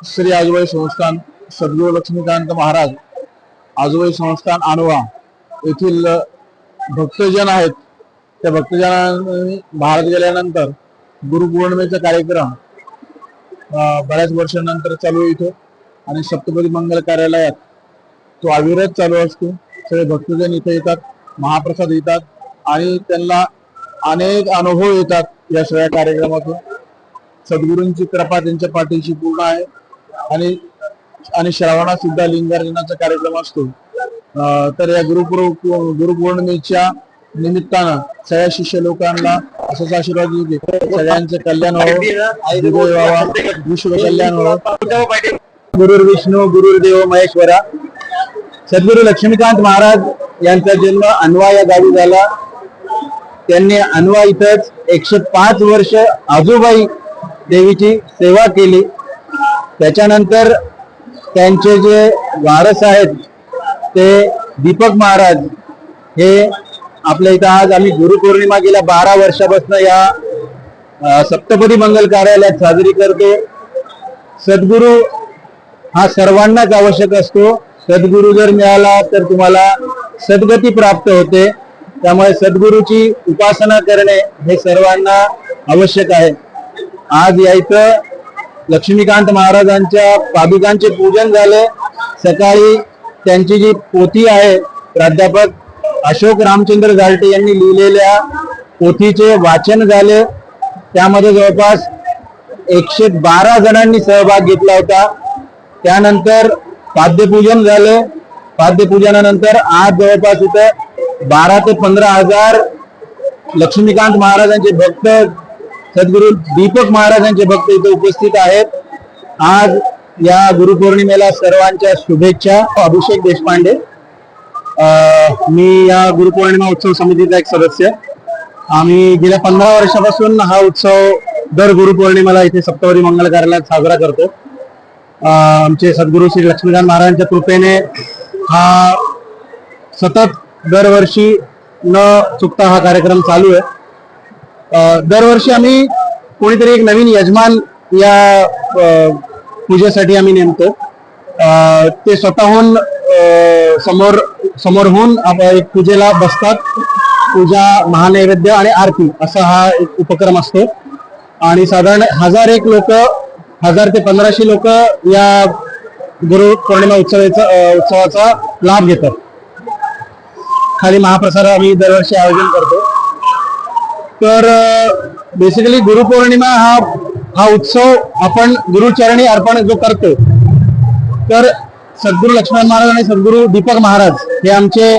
श्री आजोबाई संस्थान सद्गुरू लक्ष्मीकांत महाराज आजोबाई संस्थान आणवा येथील भक्तजन आहेत. त्या भक्तजनांनी भारत गेल्यानंतर गुरुपौर्णिमेचा कार्यक्रम बऱ्याच वर्षानंतर चालू येतो इथं. आणि सप्तपदी मंगल कार्यालयात तो अविरत चालू असतो. सगळे भक्तजन इथे येतात महाप्रसाद येतात आणि त्यांना अनेक अनुभव येतात या सगळ्या कार्यक्रमातून. सद्गुरूंची कृपा त्यांच्या पाठीशी पूर्ण आहे. आणि आणि श्रावणात सुद्धा लिंगार्जनाचा कार्यक्रम असतो. तर या गुरुपूर्व गुरुपौर्णिमेच्या निमित्तानं सगळ्या शिष्य लोकांना असंच आशीर्वाद सगळ्यांचं कल्याण हो, व्हावं व्हावा विश्व कल्याण हो. व्हावं गुरुर विष्णू गुरुर्देव महेश्वरा. सद्गुरु लक्ष्मीकांत महाराज यांचा जन्म अनवा या गावी झाला. त्यांनी अनवा इथंच एकशे पाच वर्ष आजूबाई देवीची सेवा केली. त्याच्यानंतर त्यांचे जे वारस आहेत ते दीपक महाराज हे आपल्या इथं आज आम्ही गुरुपौर्णिमा गेल्या बारा वर्षापासून या सप्तपदी मंगल कार्यालयात साजरी करतो. सद्गुरू हा सर्वांनाच आवश्यक असतो. सद्गुरू जर मिळाला तर तुम्हाला सद्गती प्राप्त होते. त्यामुळे सद्गुरूची उपासना करणे हे सर्वांना आवश्यक आहे. आज यायचं लक्ष्मीकांत महाराजांच्या पादुकांचे पूजन झाले. सकाळी त्यांची जी पोथी आहे प्राध्यापक अशोक रामचंद्र झालटे यांनी लिहिलेल्या पोथीचे वाचन झाले. त्यामध्ये जवळपास एकशे बारा जणांनी सहभाग घेतला होता. त्यानंतर पाद्यपूजन झालं. पाद्यपूजनानंतर आज जवळपास इथं बारा ते पंधरा हजार लक्ष्मीकांत महाराजांचे भक्त सद्गुरू दीपक महाराजांचे भक्त इथे उपस्थित आहेत. आज या गुरुपौर्णिमेला सर्वांच्या शुभेच्छा. अभिषेक देशपांडे. मी या गुरुपौर्णिमा उत्सव समितीचा एक सदस्य. आम्ही गेल्या पंधरा वर्षापासून हा उत्सव दर गुरुपौर्णिमेला इथे सप्तवरी मंगल कार्यालयात साजरा करतो. आमचे सद्गुरू श्री लक्ष्मीकांत महाराजांच्या कृपेने हा सतत दरवर्षी न चुकता हा कार्यक्रम चालू आहे. दरवर्षी आम्ही कोणीतरी एक नवीन यजमान या पूजेसाठी आम्ही नेमतो. ते स्वतःहून समोर समोरहून एक पूजेला बसतात. पूजा महानैवेद्य आणि आरती असा हा एक उपक्रम असतो. आणि साधारण हजार एक लोक हजार ते पंधराशे लोक या गुरु पौर्णिमा उत्सवाचा उत्सवाचा लाभ घेतात. खाली महाप्रसाद आम्ही दरवर्षी आयोजन करतो. तर बेसिकली गुरुपौर्णिमा हा हा उत्सव आपण गुरुचरणी अर्पण जो करतो तर सद्गुरू लक्ष्मण महाराज आणि सद्गुरू दीपक महाराज हे आमचे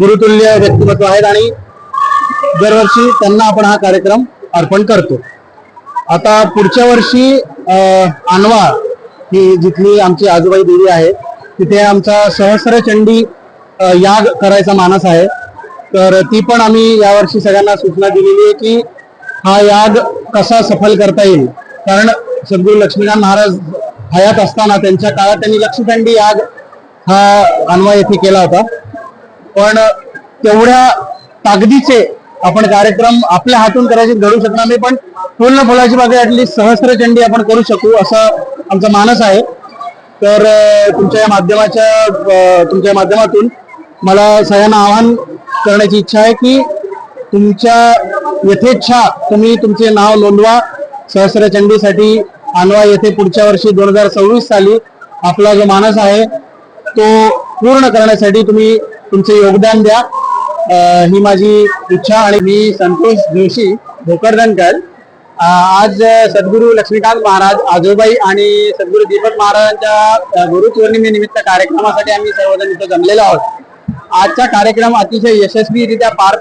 गुरुतुल्य व्यक्तिमत्व आहेत आणि दरवर्षी त्यांना आपण हा कार्यक्रम अर्पण करतो. आता पुढच्या वर्षी अनवा ही जिथली आमची आजोबाई देवी आहे तिथे आमचा सहस्रचंडी याग करायचा मानस आहे. तर ती पण आम्ही यावर्षी सगळ्यांना सूचना दिलेली आहे की हा याग कसा सफल करता येईल? कारण सद्गुरू लक्ष्मीनाथ महाराज हयात असताना त्यांच्या काळात त्यांनी लक्षदंडी याग हा अन्वय येथे केला होता. पण तेवढ्या ताकदीचे आपण कार्यक्रम आपल्या हातून करायचे घडू शकणार नाही पण पूर्ण फुलाची बागे ऍटलीस्ट सहस्रचंडी आपण करू शकू असा आमचा मानस आहे. तर तुमच्या या माध्यमाच्या तुमच्या माध्यमातून मला सगळ्यांना आव्हान करण्याची इच्छा आहे की तुमच्या यथेच्छा तुम्ही तुमचे नाव नोंदवा. सहस्र चंडीसाठी आणवा येथे पुढच्या वर्षी दोन हजार सव्वीस साली. आपला जो मानस आहे तो पूर्ण करण्यासाठी तुम्ही तुमचे योगदान द्या. ही माझी इच्छा आणि मी संतोष जोशी भोकरदनकर. आज सद्गुरू लक्ष्मीकांत महाराज आजोबाई आणि सद्गुरू दीपक महाराजांच्या अं, गुरुपौर्णिमेनिमित्त कार्यक्रमासाठी आम्ही सर्वजण इथं जमलेलो आहोत. आजचा कार्यक्रम अतिशय यशस्वीरित्या पार पड